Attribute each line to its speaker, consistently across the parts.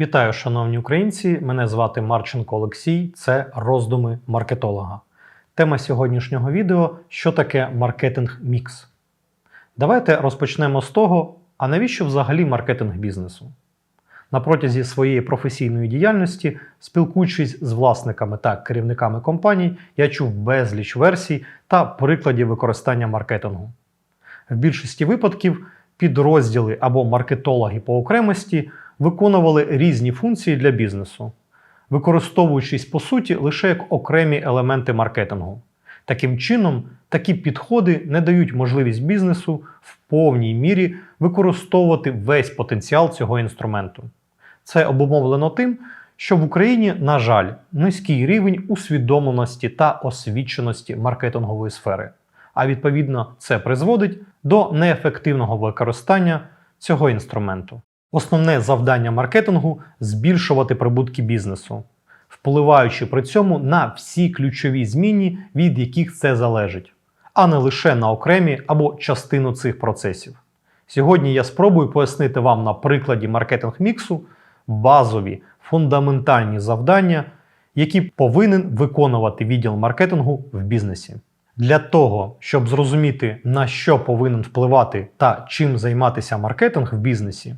Speaker 1: Вітаю, шановні українці! Мене звати Марченко Олексій. Це роздуми маркетолога. Тема сьогоднішнього відео що таке маркетинг мікс. Давайте розпочнемо з того, а навіщо взагалі маркетинг бізнесу? На протязі своєї професійної діяльності, спілкуючись з власниками та керівниками компаній, я чув безліч версій та прикладів використання маркетингу. В більшості випадків підрозділи або маркетологи по окремості виконували різні функції для бізнесу, використовуючись по суті лише як окремі елементи маркетингу. Таким чином, такі підходи не дають можливість бізнесу в повній мірі використовувати весь потенціал цього інструменту. Це обумовлено тим, що в Україні, на жаль, низький рівень усвідомленості та освіченості маркетингової сфери, а відповідно це призводить до неефективного використання цього інструменту. Основне завдання маркетингу збільшувати прибутки бізнесу, впливаючи при цьому на всі ключові зміни, від яких це залежить, а не лише на окремі або частину цих процесів. Сьогодні я спробую пояснити вам на прикладі маркетинг міксу базові фундаментальні завдання, які повинен виконувати відділ маркетингу в бізнесі. Для того, щоб зрозуміти, на що повинен впливати та чим займатися маркетинг в бізнесі,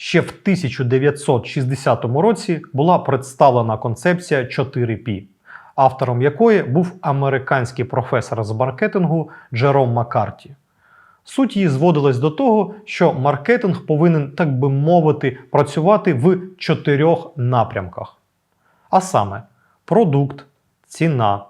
Speaker 1: ще в 1960 році була представлена концепція 4P, автором якої був американський професор з маркетингу Джером Маккарті. Суть її зводилась до того, що маркетинг повинен, так би мовити, працювати в чотирьох напрямках. А саме продукт, ціна,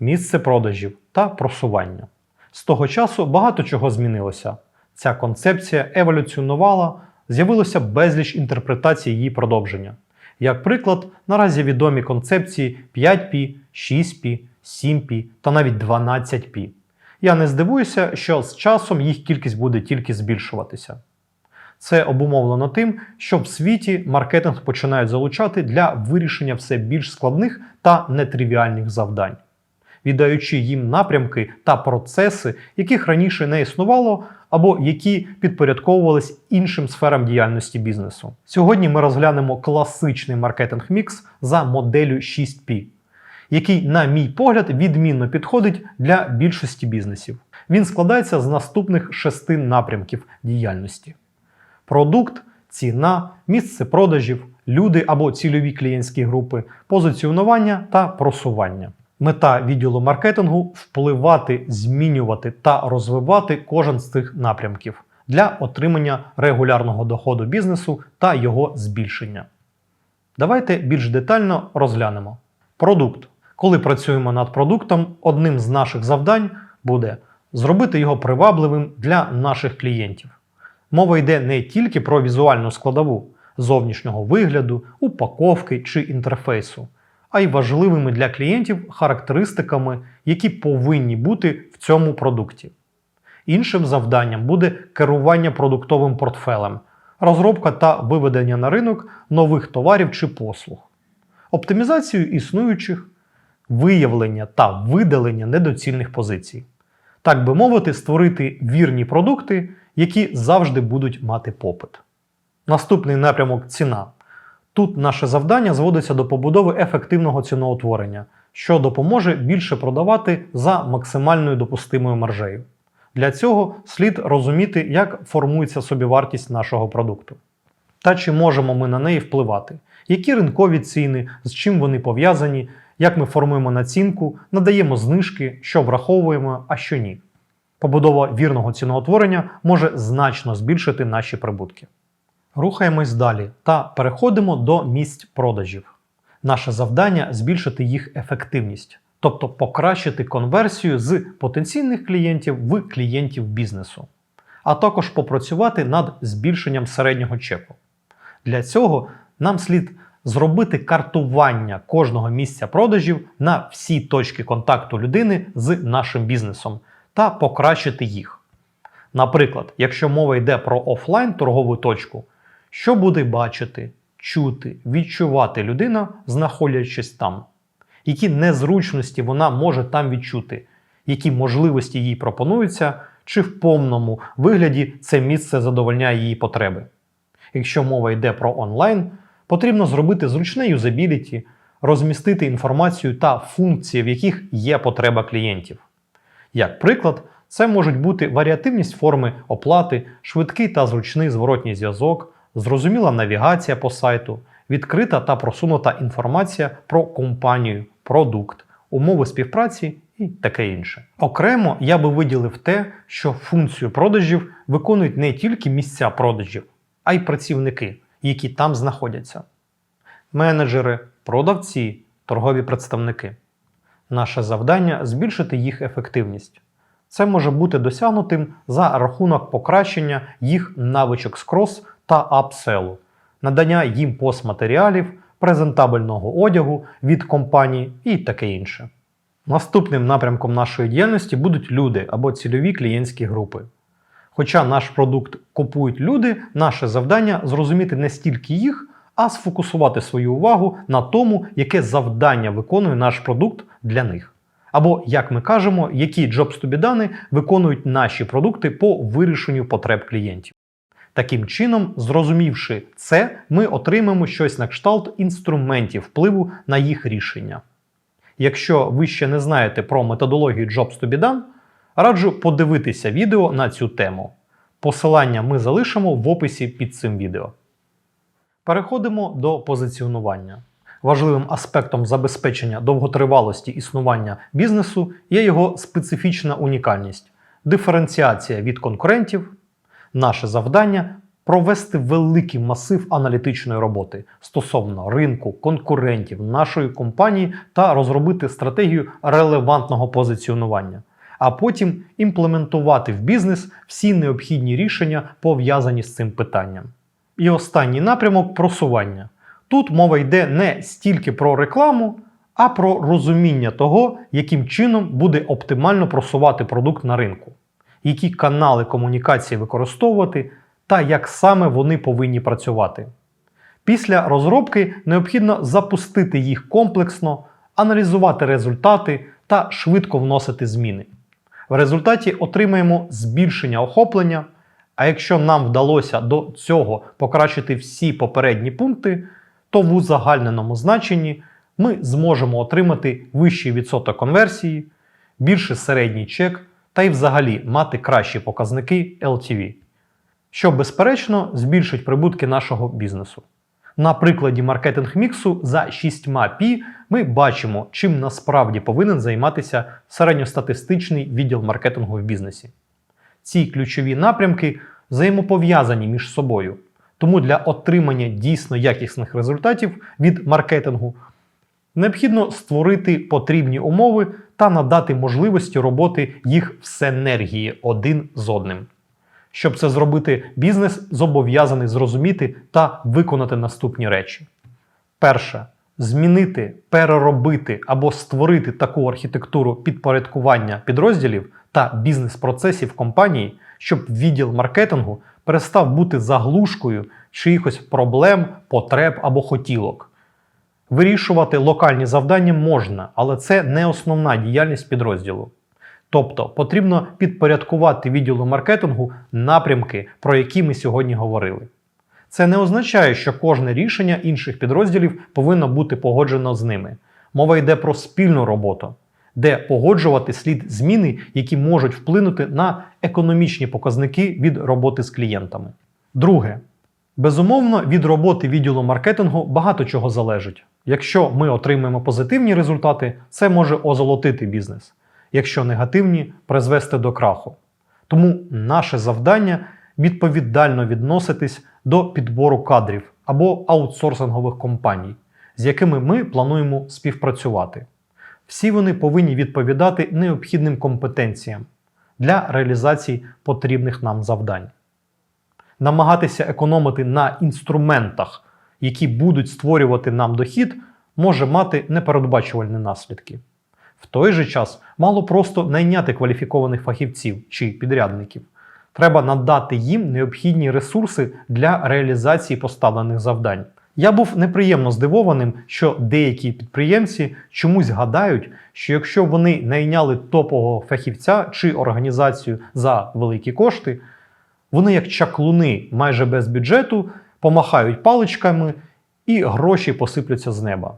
Speaker 1: місце продажів та просування. З того часу багато чого змінилося. Ця концепція еволюціонувала, з'явилося безліч інтерпретацій її продовження. Як приклад, наразі відомі концепції 5P, 6P, 7P та навіть 12P. Я не здивуюся, що з часом їх кількість буде тільки збільшуватися. Це обумовлено тим, що в світі маркетинг починають залучати для вирішення все більш складних та нетривіальних завдань, віддаючи їм напрямки та процеси, яких раніше не існувало, або які підпорядковувались іншим сферам діяльності бізнесу. Сьогодні ми розглянемо класичний маркетинг мікс за моделлю 6P який, на мій погляд, відмінно підходить для більшості бізнесів. Він складається з наступних шести напрямків діяльності: продукт, ціна, місце продажів, люди або цільові клієнтські групи, позиціонування та просування. Мета відділу маркетингу впливати, змінювати та розвивати кожен з цих напрямків для отримання регулярного доходу бізнесу та його збільшення. Давайте більш детально розглянемо. Продукт. Коли працюємо над продуктом, одним з наших завдань буде зробити його привабливим для наших клієнтів. Мова йде не тільки про візуальну складову зовнішнього вигляду, упаковки чи інтерфейсу, а й важливими для клієнтів характеристиками, які повинні бути в цьому продукті. Іншим завданням буде керування продуктовим портфелем, розробка та виведення на ринок нових товарів чи послуг, оптимізацію існуючих виявлення та видалення недоцільних позицій. Так би мовити, створити вірні продукти, які завжди будуть мати попит. Наступний напрямок ціна. Тут наше завдання зводиться до побудови ефективного ціноутворення, що допоможе більше продавати за максимальною допустимою маржею. Для цього слід розуміти, як формується собівартість нашого продукту. Та чи можемо ми на неї впливати, які ринкові ціни, з чим вони пов'язані, як ми формуємо націнку, надаємо знижки, що враховуємо, а що ні. Побудова вірного ціноутворення може значно збільшити наші прибутки. Рухаємось далі та переходимо до місць продажів. Наше завдання збільшити їх ефективність, тобто покращити конверсію з потенційних клієнтів в клієнтів бізнесу, а також попрацювати над збільшенням середнього чеку. Для цього нам слід зробити картування кожного місця продажів на всі точки контакту людини з нашим бізнесом та покращити їх. Наприклад, якщо мова йде про офлайн торгову точку, що буде бачити, чути, відчувати людина, знаходячись там, які незручності вона може там відчути, які можливості їй пропонуються, чи в повному вигляді це місце задовольняє її потреби. Якщо мова йде про онлайн Потрібно зробити зручне юзабіліті, розмістити інформацію та функції, в яких є потреба клієнтів. Як приклад, це можуть бути варіативність форми оплати, швидкий та зручний зворотній зв'язок, зрозуміла навігація по сайту, відкрита та просунута інформація про компанію, продукт, умови співпраці і таке інше. Окремо я би виділив те, що функцію продажів виконують не тільки місця продажів, а й працівники, які там знаходяться. Менеджери, продавці, торгові представники. Наше завдання збільшити їх ефективність. Це може бути досягнутим за рахунок покращення їх навичок з крос та апселу, надання їм постматеріалів, презентабельного одягу від компанії і таке інше. Наступним напрямком нашої діяльності будуть люди або цільові клієнтські групи. Хоча наш продукт купують люди, наше завдання зрозуміти не стільки їх, а сфокусувати свою увагу на тому, яке завдання виконує наш продукт для них. Або, як ми кажемо, які done виконують наші продукти по вирішенню потреб клієнтів. Таким чином, зрозумівши це, ми отримаємо щось на кшталт інструментів впливу на їх рішення. Якщо ви ще не знаєте про методологію Jobs to be done, раджу подивитися відео на цю тему. Посилання ми залишимо в описі під цим відео. Переходимо до позиціонування. Важливим аспектом забезпечення довготривалості існування бізнесу є його специфічна унікальність, диференціація від конкурентів. Наше завдання провести великий масив аналітичної роботи стосовно ринку, конкурентів нашої компанії та розробити стратегію релевантного позиціонування, а потім імплементувати в бізнес всі необхідні рішення, пов'язані з цим питанням. І останній напрямок просування. Тут мова йде не стільки про рекламу, а про розуміння того, яким чином буде оптимально просувати продукт на ринку, які канали комунікації використовувати та як саме вони повинні працювати. Після розробки необхідно запустити їх комплексно, аналізувати результати та швидко вносити зміни. В результаті отримаємо збільшення охоплення. А якщо нам вдалося до цього покращити всі попередні пункти, то в узагальненому значенні ми зможемо отримати вищий відсоток конверсії, більший середній чек та й взагалі мати кращі показники LTV, що безперечно збільшить прибутки нашого бізнесу. На прикладі маркетинг міксу за 6 P ми бачимо, чим насправді повинен займатися середньостатистичний відділ маркетингу в бізнесі. Ці ключові напрямки взаємопов'язані між собою. Тому для отримання дійсно якісних результатів від маркетингу необхідно створити потрібні умови та надати можливості роботи їх в синергії один з одним. Щоб це зробити, бізнес зобов'язаний зрозуміти та виконати наступні речі. Перше. Змінити, переробити або створити таку архітектуру підпорядкування підрозділів та бізнес-процесів компанії, щоб відділ маркетингу перестав бути заглушкою чиїхось проблем, потреб або хотілок. Вирішувати локальні завдання можна, але це не основна діяльність підрозділу. Тобто потрібно підпорядкувати відділу маркетингу напрямки, про які ми сьогодні говорили. Це не означає, що кожне рішення інших підрозділів повинно бути погоджено з ними. Мова йде про спільну роботу, де погоджувати слід зміни, які можуть вплинути на економічні показники від роботи з клієнтами. Друге, безумовно, від роботи відділу маркетингу багато чого залежить. Якщо ми отримаємо позитивні результати, це може озолотити бізнес. Якщо негативні, призвести до краху. Тому наше завдання відповідально відноситись до підбору кадрів або аутсорсингових компаній, з якими ми плануємо співпрацювати. Всі вони повинні відповідати необхідним компетенціям для реалізації потрібних нам завдань. Намагатися економити на інструментах, які будуть створювати нам дохід, може мати непередбачувальні наслідки. В той же час мало просто найняти кваліфікованих фахівців чи підрядників. Треба надати їм необхідні ресурси для реалізації поставлених завдань. Я був неприємно здивованим, що деякі підприємці чомусь гадають, що якщо вони найняли топового фахівця чи організацію за великі кошти, вони як чаклуни майже без бюджету помахають паличками і гроші посипляться з неба.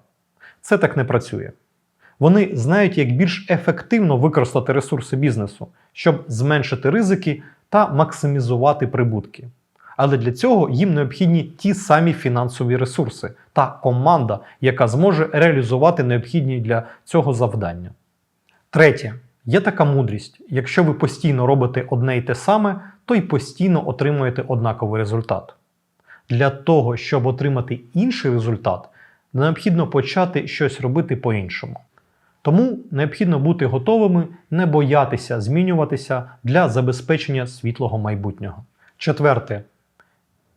Speaker 1: Це так не працює. Вони знають, як більш ефективно використати ресурси бізнесу, щоб зменшити ризики та максимізувати прибутки. Але для цього їм необхідні ті самі фінансові ресурси та команда, яка зможе реалізувати необхідні для цього завдання. Третє, є така мудрість: якщо ви постійно робите одне й те саме, то й постійно отримуєте однаковий результат. Для того, щоб отримати інший результат, необхідно почати щось робити по-іншому. Тому необхідно бути готовими не боятися змінюватися для забезпечення світлого майбутнього. Четверте.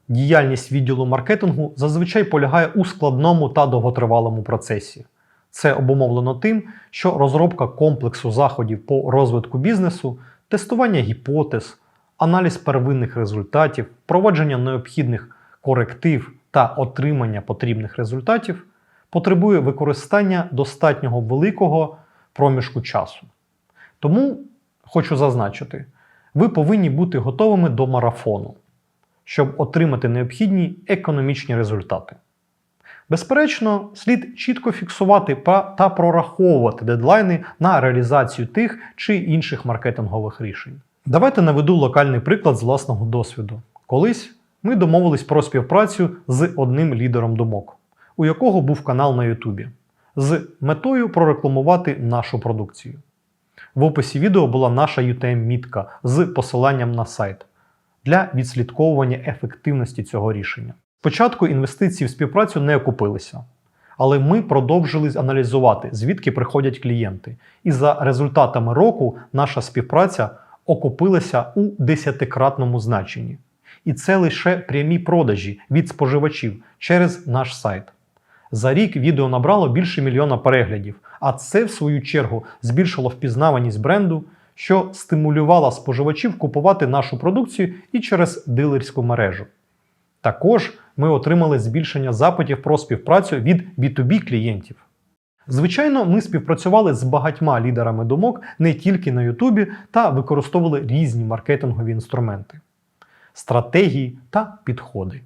Speaker 1: Діяльність відділу маркетингу зазвичай полягає у складному та довготривалому процесі. Це обумовлено тим, що розробка комплексу заходів по розвитку бізнесу, тестування гіпотез, аналіз первинних результатів, проводження необхідних коректив та отримання потрібних результатів потребує використання достатнього великого проміжку часу. Тому хочу зазначити, ви повинні бути готовими до марафону, щоб отримати необхідні економічні результати. Безперечно, слід чітко фіксувати та прораховувати дедлайни на реалізацію тих чи інших маркетингових рішень. Давайте наведу локальний приклад з власного досвіду. Колись ми домовились про співпрацю з одним лідером думок, у якого був канал на Ютубі, з метою прорекламувати нашу продукцію. В описі відео була наша UTM-мітка з посиланням на сайт для відслідковування ефективності цього рішення. Спочатку інвестиції в співпрацю не окупилися, але ми продовжили аналізувати, звідки приходять клієнти. І за результатами року наша співпраця окупилася у десятикратному значенні. І це лише прямі продажі від споживачів через наш сайт. За рік відео набрало більше мільйона переглядів, а це, в свою чергу, збільшило впізнаваність бренду, що стимулювало споживачів купувати нашу продукцію і через дилерську мережу. Також ми отримали збільшення запитів про співпрацю від B2B клієнтів. Звичайно, ми співпрацювали з багатьма лідерами думок не тільки на Ютубі та використовували різні маркетингові інструменти, стратегії та підходи.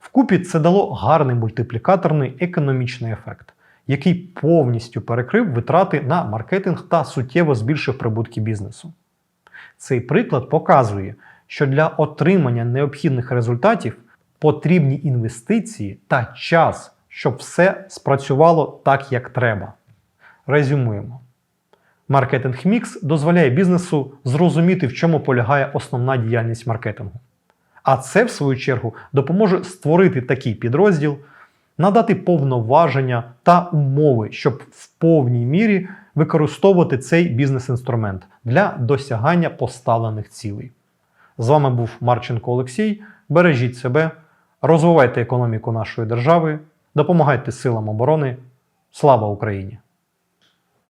Speaker 1: Вкупі це дало гарний мультиплікаторний економічний ефект, який повністю перекрив витрати на маркетинг та суттєво збільшив прибутки бізнесу. Цей приклад показує, що для отримання необхідних результатів потрібні інвестиції та час, щоб все спрацювало так, як треба. Резюмуємо. Маркетинг Мікс дозволяє бізнесу зрозуміти, в чому полягає основна діяльність маркетингу. А це, в свою чергу, допоможе створити такий підрозділ, надати повноваження та умови, щоб в повній мірі використовувати цей бізнес-інструмент для досягання поставлених цілей. З вами був Марченко Олексій. Бережіть себе, розвивайте економіку нашої держави, допомагайте силам оборони. Слава Україні!